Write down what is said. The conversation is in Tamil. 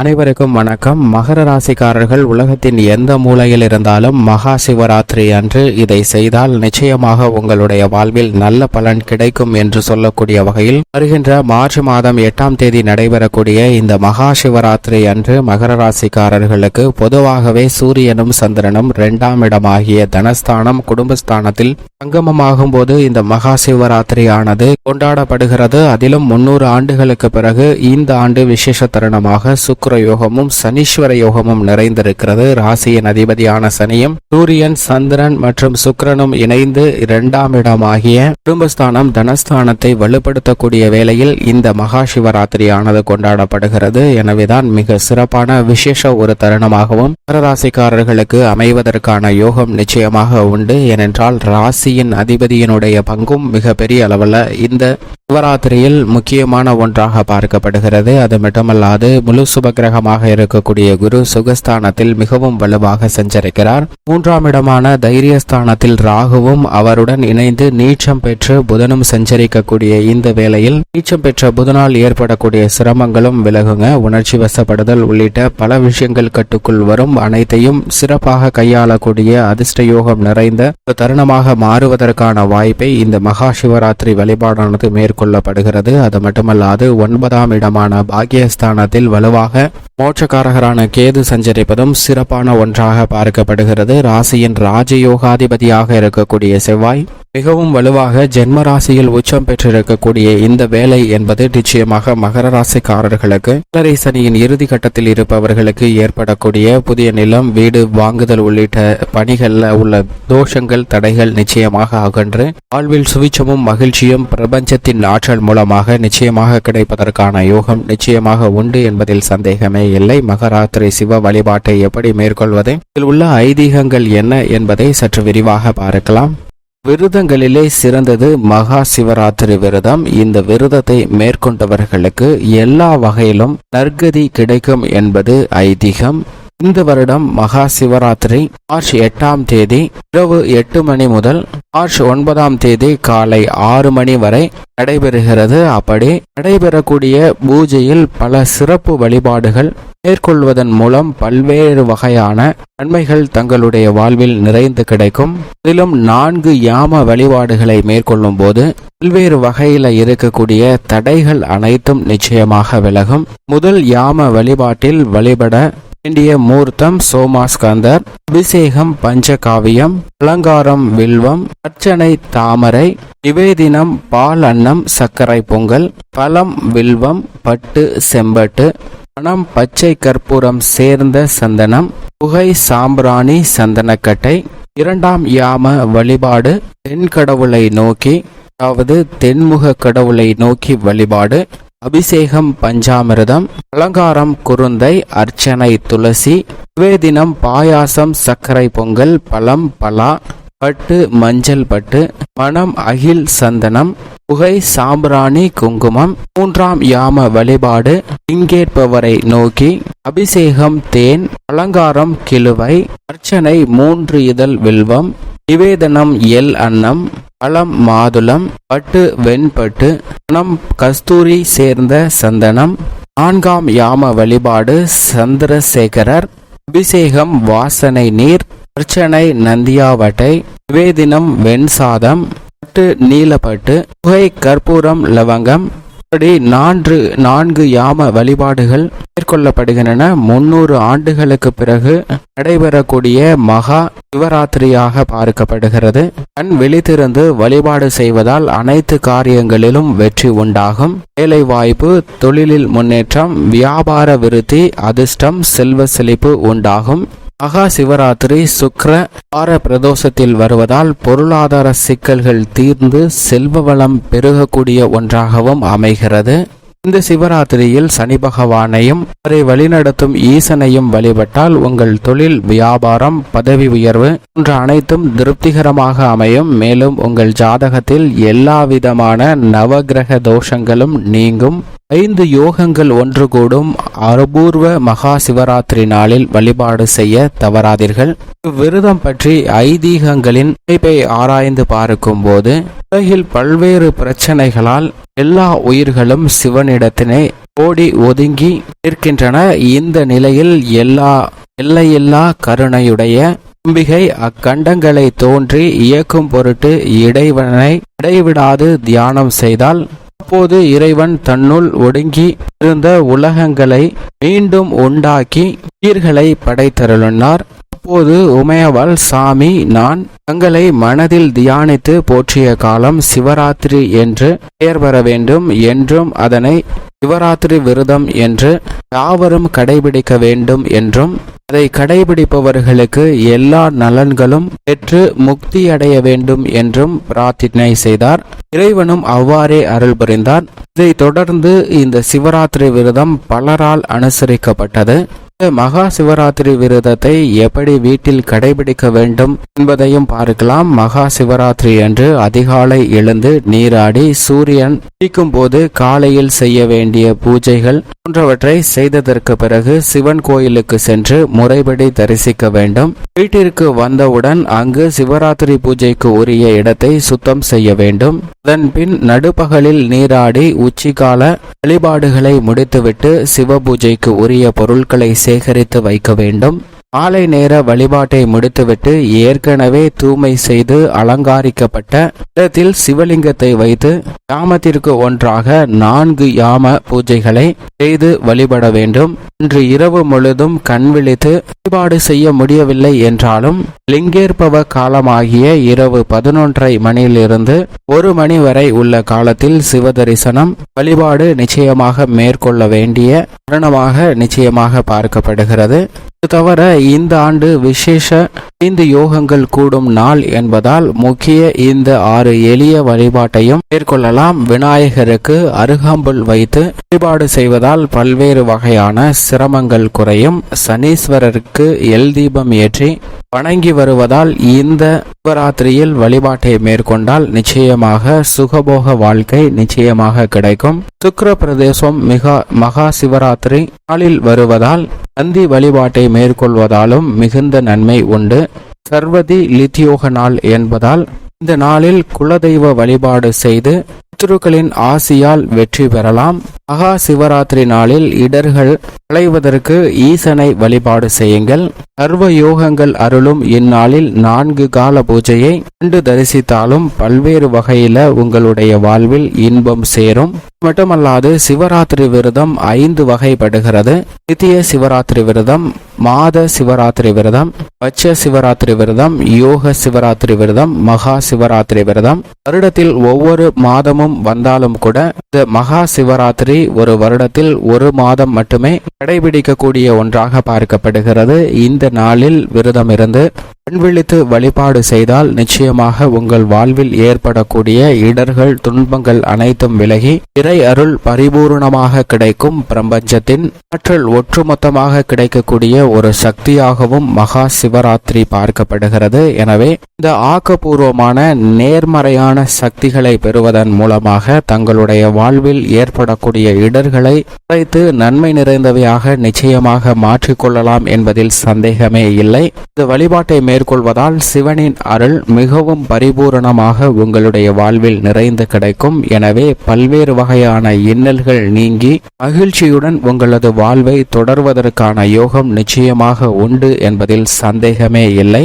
அனைவருக்கும் வணக்கம். மகர ராசிக்காரர்கள் உலகத்தின் எந்த மூலையில் இருந்தாலும் மகா சிவராத்திரி அன்று இதை செய்தால் நிச்சயமாக உங்களுடைய வாழ்வில் நல்ல பலன் கிடைக்கும் என்று சொல்லக்கூடிய வகையில் வருகின்ற மார்ச் மாதம் எட்டாம் தேதி நடைபெறக்கூடிய இந்த மகா சிவராத்திரி அன்று மகர ராசிக்காரர்களுக்கு பொதுவாகவே சூரியனும் சந்திரனும் இரண்டாம் இடமாகிய தனஸ்தானம் குடும்பஸ்தானத்தில் சங்கமமாகும் போது இந்த மகா சிவராத்திரி ஆனது கொண்டாடப்படுகிறது. அதிலும் முன்னூறு ஆண்டுகளுக்கு பிறகு இந்த ஆண்டு விசேஷ தருணமாக சுக்கர யோகமும் சனீஸ்வர யோகமும் நிறைந்திருக்கிறது. ராசியின் அதிபதியான சனியும் சூரியன் சந்திரன் மற்றும் சுக்கரனும் இணைந்து இரண்டாம் இடமாகிய குடும்பஸ்தானம் தனஸ்தானத்தை வலுப்படுத்தக்கூடிய வேளையில் இந்த மகா சிவராத்திரியானது கொண்டாடப்படுகிறது. எனவேதான் மிக சிறப்பான விசேஷ ஒரு தருணமாகவும் ராசிக்காரர்களுக்கு அமைவதற்கான யோகம் நிச்சயமாக உண்டு. ஏனென்றால் ராசியின் அதிபதியினுடைய பங்கும் மிக பெரிய அளவில் இந்த சிவராத்திரியில் முக்கியமான ஒன்றாக பார்க்கப்படுகிறது. அது மட்டுமல்லாது முழு சுபகிரகமாக இருக்கக்கூடிய குரு சுகஸ்தானத்தில் மிகவும் வலுவாக சஞ்சரிக்கிறார். மூன்றாம் இடமான தைரியஸ்தானத்தில் ராகுவும் அவருடன் இணைந்து நீச்சம் பெற்று புதனும் சஞ்சரிக்கக்கூடிய இந்த வேளையில் நீச்சம் பெற்ற புதனால் ஏற்படக்கூடிய சிரமங்களும் விலகுங்க. உணர்ச்சி வசப்படுதல் உள்ளிட்ட பல விஷயங்கள் கட்டுக்குள் வரும். அனைத்தையும் சிறப்பாக கையாளக்கூடிய அதிர்ஷ்ட யோகம் நிறைந்த தருணமாக மாறுவதற்கான வாய்ப்பை இந்த மகா சிவராத்திரி வழிபாடானது கொள்ளப்படுகிறது. அது மட்டுமல்லாது ஒன்பதாம் இடமான பாக்கியஸ்தானத்தில் வலுவாக மோட்சக்காரகரான கேது சஞ்சரிப்பதும் சிறப்பான ஒன்றாக பார்க்கப்படுகிறது. ராசியின் ராஜயோகாதிபதியாக இருக்கக்கூடிய செவ்வாய் மிகவும் வலுவாக ஜென்ம ராசியில் உச்சம் பெற்றிருக்கக்கூடிய இந்த வேலை என்பது நிச்சயமாக மகர ராசிக்காரர்களுக்கு கலரை சனியின் இறுதி கட்டத்தில் இருப்பவர்களுக்கு ஏற்படக்கூடிய புதிய நிலம் வீடு வாங்குதல் உள்ளிட்ட பணிகளில் உள்ள தோஷங்கள் தடைகள் நிச்சயமாக அகன்று வாழ்வில் சுவிச்சமும் மகிழ்ச்சியும் பிரபஞ்சத்தின் ஆற்றல் மூலமாக நிச்சயமாக கிடைப்பதற்கான யோகம் நிச்சயமாக உண்டு என்பதில் சந்தேகமே இல்லை. மகராத்திரி சிவ வழிபாட்டை எப்படி மேற்கொள்வது? இதில் உள்ள ஐதீகங்கள் என்ன என்பதை சற்று விரிவாக பார்க்கலாம். விரதங்களிலே சிறந்தது மகா சிவராத்திரி விரதம். இந்த விரதத்தை மேற்கொண்டவர்களுக்கு எல்லா வகையிலும் நற்கதி கிடைக்கும் என்பது ஐதீகம். இந்த வருடம் மகா சிவராத்திரி மார்ச் எட்டாம் தேதி இரவு எட்டு மணி முதல் மார்ச் ஒன்பதாம் தேதி காலை ஆறு மணி வரை நடைபெறுகிறது. அப்படி நடைபெறக்கூடிய பூஜையில் பல சிறப்பு வழிபாடுகள் மேற்கொள்வதன் மூலம் பல்வேறு வகையான நன்மைகள் தங்களுடைய வாழ்வில் நிறைந்து கிடைக்கும். அதிலும் நான்கு யாம வழிபாடுகளை மேற்கொள்ளும் போது பல்வேறு வகையில இருக்கக்கூடிய தடைகள் அனைத்தும் நிச்சயமாக விலகும். முதல் யாம வழிபாட்டில் வழிபட வேண்டிய மூர்த்தம் சோமாஸ்கந்தர் அபிஷேகம் பஞ்சகாவியம் அலங்காரம் வில்வம் அர்ச்சனை தாமரை நிவேதினம் பால் அன்னம் சர்க்கரை பொங்கல் பழம் வில்வம் பட்டு செம்பட்டு பணம் பச்சை கற்பூரம் சேர்ந்த சந்தனம் புகை சாம்பிராணி சந்தனக்கட்டை இரண்டாம் யாம வழிபாடு தென்கடவுளை நோக்கி அதாவது தென்முக கடவுளை நோக்கி வழிபாடு அபிஷேகம் பஞ்சாமிரதம் அலங்காரம் குருந்தை அர்ச்சனை துளசி நிவேதினம் பாயாசம் சர்க்கரை பொங்கல் பழம் பலா பட்டு மஞ்சள் பட்டு மணம் அகில் சந்தனம் புகை சாம்பிராணி குங்குமம் மூன்றாம் யாம வழிபாடு இங்கேற்பவரை நோக்கி அபிஷேகம் தேன் அலங்காரம் கிழுவை அர்ச்சனை மூன்று இதழ் வில்வம் நிவேதனம் எல் அன்னம் பழம் மாதுளம் பட்டு வெண்பட்டு பணம் கஸ்தூரி சேர்ந்த சந்தனம் நான்காம் யாம வழிபாடு சந்திரசேகரர் அபிஷேகம் வாசனை நீர் அர்ச்சனை நந்தியாவட்டை நிவேதினம் வெண்சாதம் பட்டு நீலப்பட்டு புகை கற்பூரம் லவங்கம் இப்படி நான்கு நான்கு யாம வழிபாடுகள் மேற்கொள்ளப்படுகின்றன. முன்னூறு ஆண்டுகளுக்கு பிறகு நடைபெறக்கூடிய மகா சிவராத்திரியாக பார்க்கப்படுகிறது. கண் விழித்திருந்து வழிபாடு செய்வதால் அனைத்து காரியங்களிலும் வெற்றி உண்டாகும். வேலை வாய்ப்பு தொழிலில் முன்னேற்றம் வியாபார விருத்தி அதிர்ஷ்டம் செல்வ செழிப்பு உண்டாகும். மகா சிவராத்திரி சுக்ர வார பிரதோஷத்தில் வருவதால் பொருளாதார சிக்கல்கள் தீர்ந்து செல்வ வளம் பெருகக்கூடிய ஒன்றாகவும் அமைகிறது. இந்த சிவராத்திரியில் சனி பகவானையும் அவரை வழிநடத்தும் ஈசனையும் வழிபட்டால் உங்கள் தொழில் வியாபாரம் பதவி உயர்வு போன்ற அனைத்தும் திருப்திகரமாக அமையும். மேலும் உங்கள் ஜாதகத்தில் எல்லா விதமான நவகிரக தோஷங்களும் நீங்கும். ஐந்து யோகங்கள் ஒன்று கூடும் அபூர்வ மகா சிவராத்திரி நாளில் வழிபாடு செய்ய தவறாதீர்கள். விரதம் பற்றி ஐதீகங்களின் அமைப்பை ஆராய்ந்து பார்க்கும் போது உலகில் பல்வேறு பிரச்சனைகளால் எல்லா உயிர்களும் சிவனிடத்தினை ஓடி ஒதுங்கி நிற்கின்றன. இந்த நிலையில் எல்லா எல்லையில்லா கருணையுடைய அம்பிகை அக்கண்டங்களை தோன்றி இயக்கும் பொருட்டு இடைவனை இடைவிடாது தியானம் செய்தால் அப்போது இறைவன் தன்னுள் ஒடுங்கி இருந்த உலகங்களை மீண்டும் உண்டாக்கி உயிர்களை படைத்தருளினார். அப்போது உமையவள் சாமி நான் தங்களை மனதில் தியானித்து போற்றிய காலம் சிவராத்திரி என்று பெயர் பெற வேண்டும் என்றும் அதனை சிவராத்திரி விரதம் என்று யாவரும் கடைபிடிக்க வேண்டும் என்றும் அதை கடைபிடிப்பவர்களுக்கு எல்லா நலன்களும் பெற்று முக்தி அடைய வேண்டும் என்றும் பிரார்த்தனை செய்தார். இறைவனும் அவ்வாறே அருள் புரிந்தார். இதைத் தொடர்ந்து இந்த சிவராத்திரி விரதம் பலரால் அனுசரிக்கப்பட்டது. மகா சிவராத்திரி விரதத்தை எப்படி வீட்டில் கடைபிடிக்க வேண்டும் என்பதையும் பார்க்கலாம். மகா சிவராத்திரி அன்று அதிகாலை எழுந்து நீராடி சூரியன் உதிக்கும் போது காலையில் செய்ய வேண்டிய பூஜைகள் போன்றவற்றை செய்ததற்கு பிறகு சிவன் கோயிலுக்கு சென்று முறைப்படி தரிசிக்க வேண்டும். வீட்டிற்கு வந்தவுடன் அங்கு சிவராத்திரி பூஜைக்கு உரிய இடத்தை சுத்தம் செய்ய வேண்டும். அதன் பின் நடுப்பகலில் நீராடி உச்சிகால வழிபாடுகளை முடித்துவிட்டு சிவ பூஜைக்கு உரிய பொருட்களை சேகரித்து வைக்க வேண்டும். காலை நேர வழிபாட்டை முடித்துவிட்டு ஏற்கனவே தூய்மை செய்து அலங்காரிக்கப்பட்ட இடத்தில் சிவலிங்கத்தை வைத்து யாமத்திற்கு ஒன்றாக நான்கு யாம பூஜைகளை செய்து வழிபட வேண்டும். இன்று இரவு முழுதும் கண் விழித்து வழிபாடு செய்ய முடியவில்லை என்றாலும் லிங்கேற்பவ காலமாகிய இரவு பதினொன்றரை மணியிலிருந்து ஒரு மணி வரை உள்ள காலத்தில் சிவ தரிசனம் வழிபாடு நிச்சயமாக மேற்கொள்ள வேண்டிய தருணமாக நிச்சயமாக பார்க்கப்படுகிறது. தவிர இந்த ஆண்டு விசேஷ ஐந்து யோகங்கள் கூடும் நாள் என்பதால் முக்கிய இந்த ஆறு எளிய வழிபாட்டையும் மேற்கொள்ளலாம். விநாயகருக்கு அருகாம்புல் வைத்து வழிபாடு செய்வதால் பல்வேறு வகையான சிரமங்கள் குறையும். சனீஸ்வரருக்கு எல் தீபம் ஏற்றி வணங்கி வருவதால் இந்த சிவராத்திரியில் வழிபாட்டை மேற்கொண்டால் நிச்சயமாக சுகபோக வாழ்க்கை நிச்சயமாக கிடைக்கும். சுக்கிர பிரதேசம் மிக மகா சிவராத்திரி நாளில் வருவதால் நந்தி வழிபாட்டை மேற்கொள்வதாலும் மிகுந்த நன்மை உண்டு. சர்வதி லித்தியோக நாள் என்பதால் இந்த நாளில் குலதெய்வ வழிபாடு செய்து சத்துருக்களின் ஆசியால் வெற்றி பெறலாம். மகா சிவராத்திரி நாளில் இடர்கள் களைவதற்கு ஈசனை வழிபாடு செய்யுங்கள். சர்வ யோகங்கள் அருளும் இந்நாளில் நான்கு கால பூஜையை கண்டு தரிசித்தாலும் பல்வேறு வகையில உங்களுடைய வாழ்வில் இன்பம் சேரும். மட்டுமல்லாது சிவராத்திரி விரதம் ஐந்து வகைப்படுகிறது. நித்திய சிவராத்திரி விரதம் மாத சிவராத்திரி விரதம் பட்ச சிவராத்திரி விரதம் யோக சிவராத்திரி விரதம் மகா சிவராத்திரி விரதம். வருடத்தில் ஒவ்வொரு மாதமும் வந்தாலும் கூட இந்த மகா சிவராத்திரி ஒரு வருடத்தில் ஒரு மாதம் மட்டுமே கடைபிடிக்கக்கூடிய ஒன்றாக பார்க்கப்படுகிறது. இந்த நாளில் விரதம் இருந்து கண்விழித்து வழிபாடு செய்தால் நிச்சயமாக உங்கள் வாழ்வில் ஏற்படக்கூடிய இடர்கள் துன்பங்கள் அனைத்தும் விலகி இறை அருள் பரிபூர்ணமாக கிடைக்கும். பிரபஞ்சத்தின் ஆற்றல் ஒட்டுமொத்தமாக கிடைக்கக்கூடிய ஒரு சக்தியாகவும் மகா சிவராத்திரி பார்க்கப்படுகிறது. எனவே இந்த ஆக்கப்பூர்வமான நேர்மறையான சக்திகளை பெறுவதன் மூலமாக தங்களுடைய வாழ்வில் ஏற்படக்கூடிய இடர்களை குறைத்து நன்மை நிறைந்தவையாக நிச்சயமாக மாற்றிக்கொள்ளலாம் என்பதில் சந்தேகமே இல்லை. இந்த வழிபாட்டை மேற்கொள்வதால் சிவனின் அருள் மிகவும் பரிபூரணமாக உங்களுடைய வாழ்வில் நிறைந்து கிடைக்கும். எனவே பல்வேறு வகையான இன்னல்கள் நீங்கி மகிழ்ச்சியுடன் உங்களது வாழ்வை தொடர்வதற்கான யோகம் நிச்சயமாக உண்டு என்பதில் சந்தேகமே இல்லை.